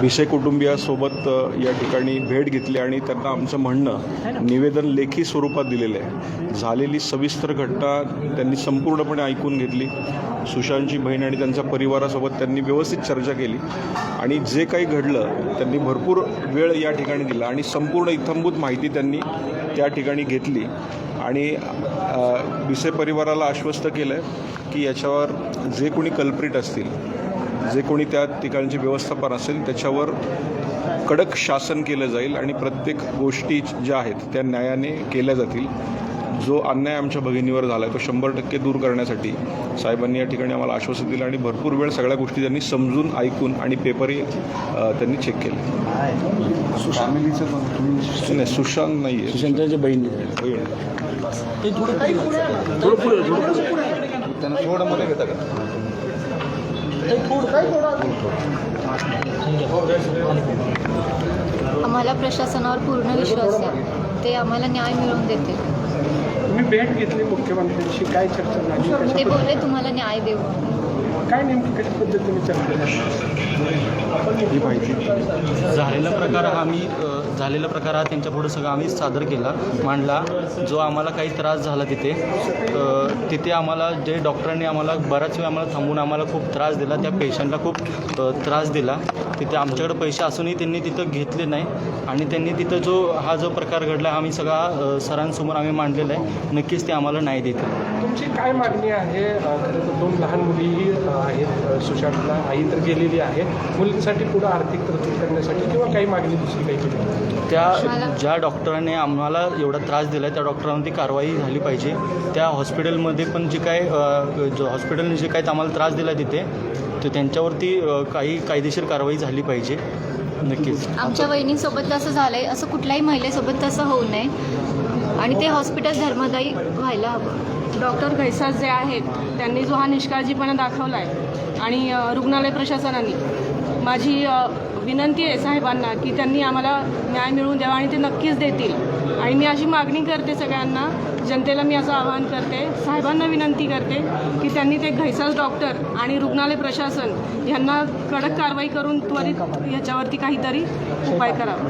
भिसे कुटुंबियासोबत या ठिकाणी भेट घेतली आणि त्यांना आमचं म्हणणं निवेदन लेखी स्वरूपात दिलेलं आहे. झालेली सविस्तर घटना त्यांनी संपूर्णपणे ऐकून घेतली. सुशांतची बहीण आणि त्यांच्या परिवारासोबत त्यांनी व्यवस्थित चर्चा केली. आणि जे काही घडलं त्यांनी भरपूर वेळ या ठिकाणी दिला आणि संपूर्ण इथंभूत माहिती त्यांनी त्या ठिकाणी घेतली. आणि भिसे परिवाराला आश्वस्त केलं आहे की याच्यावर जे कोणी कल्प्रिट असतील जे कोणी त्या ठिकाणचे व्यवस्थापन असेल त्याच्यावर कडक शासन केलं जाईल आणि प्रत्येक गोष्टी ज्या आहेत त्या न्यायाने केल्या जातील. जो अन्याय आमच्या भगिनीवर झाला आहे तो शंभर टक्के दूर करण्यासाठी साहेबांनी या ठिकाणी आम्हाला आश्वासन दिलं आणि भरपूर वेळ सगळ्या गोष्टी त्यांनी समजून ऐकून आणि पेपरही त्यांनी चेक केले. नाही सुशांत नाही आहे सुशांतच्या बहिणी. बहीण आम्हाला प्रशासनावर पूर्ण विश्वास आहे. ते आम्हाला न्याय मिळवून देते तुम्ही भेट घेतली मुख्यमंत्र्यांशी? काय चर्चा झाली? ते बोलले तुम्हाला न्याय देऊ. काय नेमकी कशा पद्धतीने चर्चा झाली ही माहिती. झालेला प्रकार हा आम्ही झालेला प्रकार हा त्यांच्यापुढे सगळं आम्ही सादर केला मांडला. जो आम्हाला काही त्रास झाला तिथे तिथे आम्हाला जे डॉक्टरांनी आम्हाला बराच वेळ आम्हाला थांबून आम्हाला खूप त्रास दिला त्या पेशंटला खूप त्रास दिला. तिथे आमच्याकडे पैसे असूनही त्यांनी तिथं घेतले नाही आणि त्यांनी तिथं जो हा जो प्रकार घडला हा आम्ही सगळा सरांसमोर आम्ही मांडलेला आहे. नक्कीच ते आम्हाला न्याय देतील. तुमची काय मागणी आहे? दोन लहान मुलीही अ, आहेत सुशांतला आई तर गेलेली आहे. मुलींसाठी पुढं आर्थिक तरतूद करण्यासाठी किंवा काही मागणी दुसरी काही केली? त्या ज्या डॉक्टरांनी आम्हाला एवढा त्रास दिला आहे त्या डॉक्टरांवरती कारवाई झाली पाहिजे. त्या हॉस्पिटलमध्ये पण जे काय हॉस्पिटलने जे काय आम्हाला त्रास दिला तिथे तर त्यांच्यावरती काही कायदेशीर कारवाई झाली पाहिजे. नक्कीच. आमच्या वहिनीसोबत तसं झालंय. असं कुठल्याही महिलेसोबत तसं होऊ नये. आणि ते हॉस्पिटल धर्मदायी व्हायला हवं. डॉक्टर घैसास जे आहेत त्यांनी जो हा निष्काळजीपणा दाखवला आहे आणि रुग्णालय प्रशासनाने माझी विनंती आहे साहेबांना की त्यांनी आम्हाला न्याय मिळवून द्यावा आणि ते नक्कीच देतील. आणि मी अशी मागणी करते सगळ्यांना जनतेला मी असं आवाहन करते साहेबांना विनंती करते की त्यांनी ते घैसास डॉक्टर आणि रुग्णालय प्रशासन यांना कडक कारवाई करून त्वरित याच्यावरती काहीतरी उपाय करावा.